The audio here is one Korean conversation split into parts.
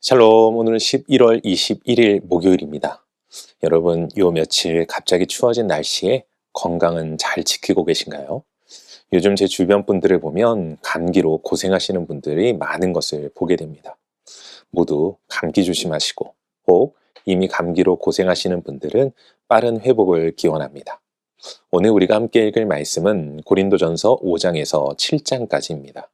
샬롬, 오늘은 11월 21일 목요일입니다. 여러분, 요 며칠 갑자기 추워진 날씨에 건강은 잘 지키고 계신가요? 요즘 제 주변 분들을 보면 감기로 고생하시는 분들이 많은 것을 보게 됩니다. 모두 감기 조심하시고, 혹 이미 감기로 고생하시는 분들은 빠른 회복을 기원합니다. 오늘 우리가 함께 읽을 말씀은 고린도전서 5장에서 7장까지입니다.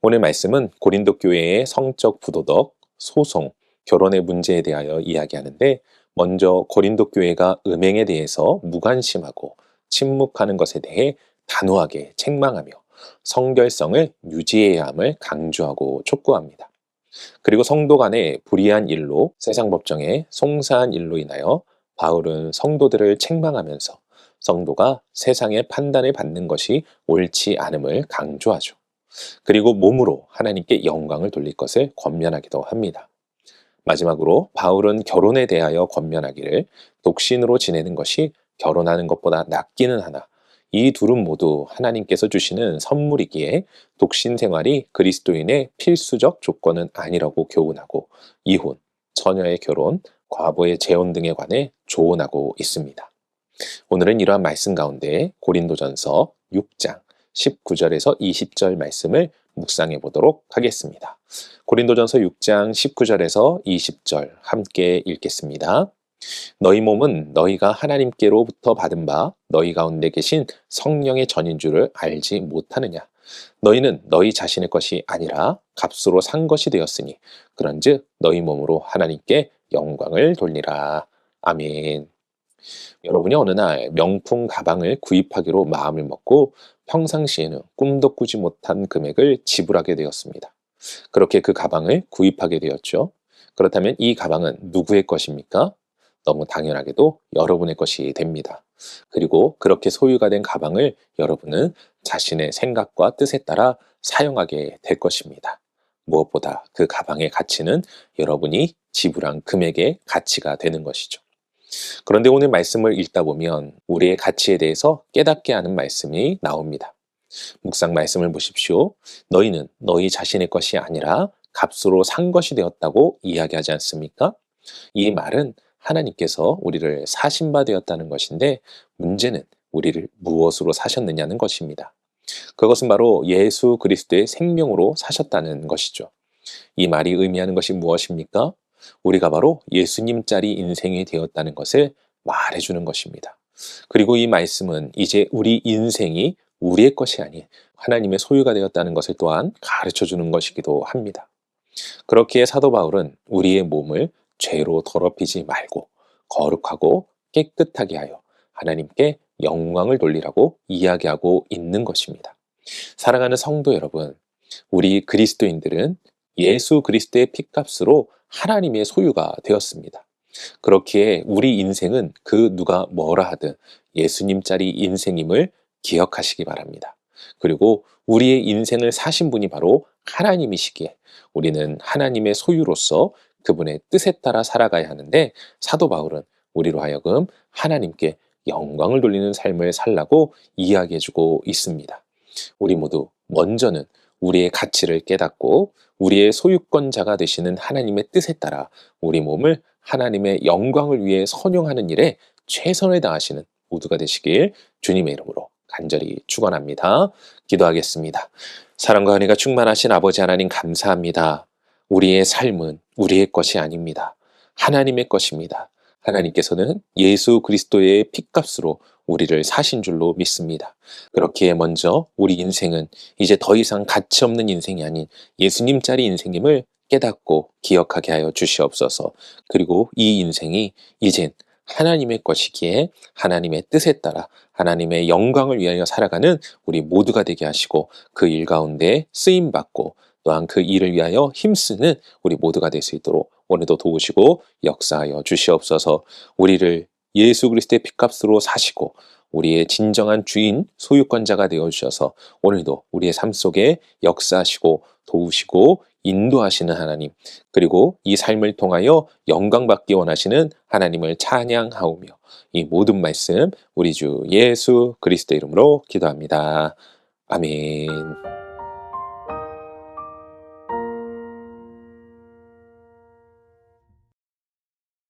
오늘 말씀은 고린도 교회의 성적 부도덕, 소송, 결혼의 문제에 대하여 이야기하는데 먼저 고린도 교회가 음행에 대해서 무관심하고 침묵하는 것에 대해 단호하게 책망하며 성결성을 유지해야 함을 강조하고 촉구합니다. 그리고 성도 간의 불의한 일로 세상 법정에 송사한 일로 인하여 바울은 성도들을 책망하면서 성도가 세상의 판단을 받는 것이 옳지 않음을 강조하죠. 그리고 몸으로 하나님께 영광을 돌릴 것을 권면하기도 합니다. 마지막으로 바울은 결혼에 대하여 권면하기를 독신으로 지내는 것이 결혼하는 것보다 낫기는 하나 이 둘은 모두 하나님께서 주시는 선물이기에 독신 생활이 그리스도인의 필수적 조건은 아니라고 교훈하고 이혼, 처녀의 결혼, 과부의 재혼 등에 관해 조언하고 있습니다. 오늘은 이러한 말씀 가운데 고린도전서 6장 19절에서 20절 말씀을 묵상해 보도록 하겠습니다. 고린도전서 6장 19절에서 20절 함께 읽겠습니다. 너희 몸은 너희가 하나님께로부터 받은 바 너희 가운데 계신 성령의 전인 줄을 알지 못하느냐 너희는 너희 자신의 것이 아니라 값으로 산 것이 되었으니 그런즉 너희 몸으로 하나님께 영광을 돌리라 아멘. 여러분이 어느 날 명품 가방을 구입하기로 마음을 먹고 평상시에는 꿈도 꾸지 못한 금액을 지불하게 되었습니다. 그렇게 그 가방을 구입하게 되었죠. 그렇다면 이 가방은 누구의 것입니까? 너무 당연하게도 여러분의 것이 됩니다. 그리고 그렇게 소유가 된 가방을 여러분은 자신의 생각과 뜻에 따라 사용하게 될 것입니다. 무엇보다 그 가방의 가치는 여러분이 지불한 금액의 가치가 되는 것이죠. 그런데 오늘 말씀을 읽다 보면 우리의 가치에 대해서 깨닫게 하는 말씀이 나옵니다. 묵상 말씀을 보십시오. 너희는 너희 자신의 것이 아니라 값으로 산 것이 되었다고 이야기하지 않습니까? 이 말은 하나님께서 우리를 사신 바 되었다는 것인데 문제는 우리를 무엇으로 사셨느냐는 것입니다. 그것은 바로 예수 그리스도의 생명으로 사셨다는 것이죠. 이 말이 의미하는 것이 무엇입니까? 우리가 바로 예수님 짜리 인생이 되었다는 것을 말해주는 것입니다. 그리고 이 말씀은 이제 우리 인생이 우리의 것이 아닌 하나님의 소유가 되었다는 것을 또한 가르쳐 주는 것이기도 합니다. 그렇기에 사도 바울은 우리의 몸을 죄로 더럽히지 말고 거룩하고 깨끗하게 하여 하나님께 영광을 돌리라고 이야기하고 있는 것입니다. 사랑하는 성도 여러분, 우리 그리스도인들은 예수 그리스도의 피값으로 하나님의 소유가 되었습니다. 그렇기에 우리 인생은 그 누가 뭐라 하든 예수님 짜리 인생임을 기억하시기 바랍니다. 그리고 우리의 인생을 사신 분이 바로 하나님이시기에 우리는 하나님의 소유로서 그분의 뜻에 따라 살아가야 하는데 사도 바울은 우리로 하여금 하나님께 영광을 돌리는 삶을 살라고 이야기해주고 있습니다. 우리 모두 먼저는 우리의 가치를 깨닫고 우리의 소유권자가 되시는 하나님의 뜻에 따라 우리 몸을 하나님의 영광을 위해 선용하는 일에 최선을 다하시는 모두가 되시길 주님의 이름으로 간절히 축원합니다. 기도하겠습니다. 사랑과 은혜가 충만하신 아버지 하나님 감사합니다. 우리의 삶은 우리의 것이 아닙니다. 하나님의 것입니다. 하나님께서는 예수 그리스도의 피값으로 우리를 사신 줄로 믿습니다. 그렇기에 먼저 우리 인생은 이제 더 이상 가치 없는 인생이 아닌 예수님 짜리 인생임을 깨닫고 기억하게 하여 주시옵소서. 그리고 이 인생이 이젠 하나님의 것이기에 하나님의 뜻에 따라 하나님의 영광을 위하여 살아가는 우리 모두가 되게 하시고 그 일 가운데 쓰임 받고 또한 그 일을 위하여 힘쓰는 우리 모두가 될 수 있도록 오늘도 도우시고 역사하여 주시옵소서. 우리를 예수 그리스도의 피값으로 사시고 우리의 진정한 주인 소유권자가 되어 주셔서 오늘도 우리의 삶 속에 역사하시고 도우시고 인도하시는 하나님 그리고 이 삶을 통하여 영광 받기 원하시는 하나님을 찬양하오며 이 모든 말씀 우리 주 예수 그리스도 이름으로 기도합니다. 아멘.